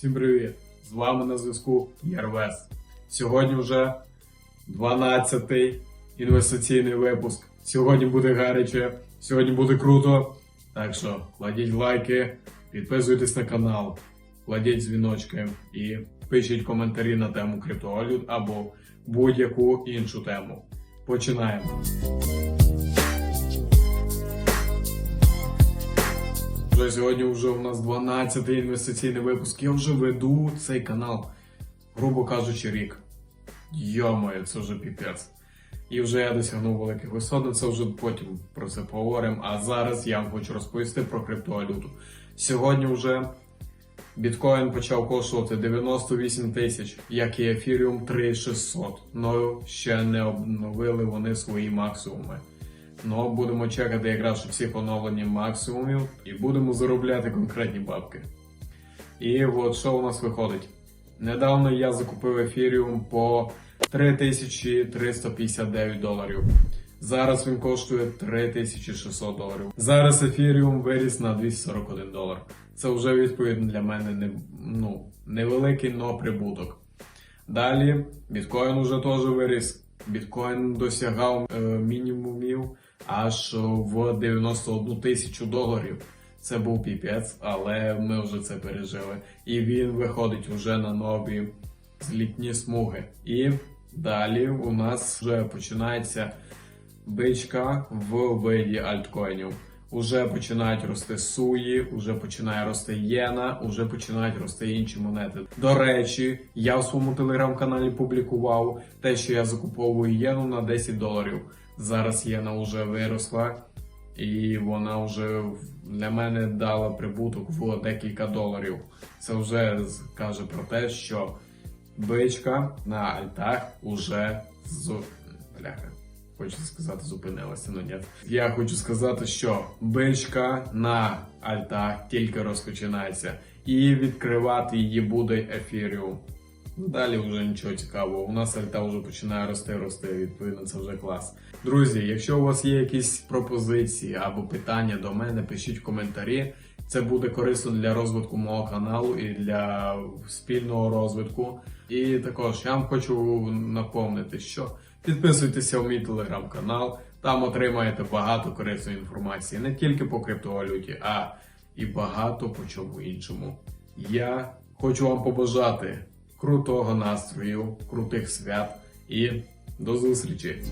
Всім привіт! З вами на зв'язку Ярвес. Сьогодні вже 12-й інвестиційний випуск. Сьогодні буде гаряче, сьогодні буде круто. Так що кладіть лайки, підписуйтесь на канал, кладіть дзвіночки і пишіть коментарі на тему криптовалют або будь-яку іншу тему. Починаємо. Вже сьогодні вже у нас 12-й інвестиційний випуск. Я вже веду цей канал, грубо кажучи, рік. Йомаю, це вже піпець. І вже я досягнув великих висот, це вже потім про це поговоримо. А зараз я вам хочу розповісти про криптовалюту. Сьогодні вже біткоін почав коштувати 98 тисяч, як і ефіріум 3600. Ну ще не обновили вони свої максимуми. Ну, будемо чекати якраз що всі поновлені максимумів і будемо заробляти конкретні бабки. І от що у нас виходить. Недавно я закупив ефіріум по 3359 доларів. Зараз він коштує 3600 доларів. Зараз ефіріум виріс на 241 долар. Це вже відповідно для мене не, ну, невеликий, но прибуток. Далі біткоін уже теж виріс. Біткоін досягав е, мінімумів аж в 91 тисячу доларів. Це був піпець, але ми вже це пережили. І він виходить вже на нові злітні смуги. І далі у нас вже починається бичка в виді альткоїнів. Уже починають рости суї, уже починає рости єна, уже починають рости інші монети. До речі, я в своєму телеграм-каналі публікував те, що я закуповую єну на 10 доларів. Зараз єна вже виросла, і вона вже для мене дала прибуток в декілька доларів. Це вже каже про те, що бичка на альтах уже з бляха. Хочу сказати, зупинилася, ну ні. Я хочу сказати, що бичка на альтах тільки розпочинається, і відкривати її буде ефіріум. Ну, Далі вже нічого цікавого. У нас альта вже починає рости, рости. Відповідно, це вже клас. Друзі, якщо у вас є якісь пропозиції або питання до мене, пишіть в коментарі. Це буде корисно для розвитку мого каналу і для спільного розвитку. І також я вам хочу напомнити, що підписуйтеся в мій телеграм-канал. Там отримаєте багато корисної інформації не тільки по криптовалюті, а і багато по чому іншому. Я хочу вам побажати крутого настрою, крутих свят і до зустрічі!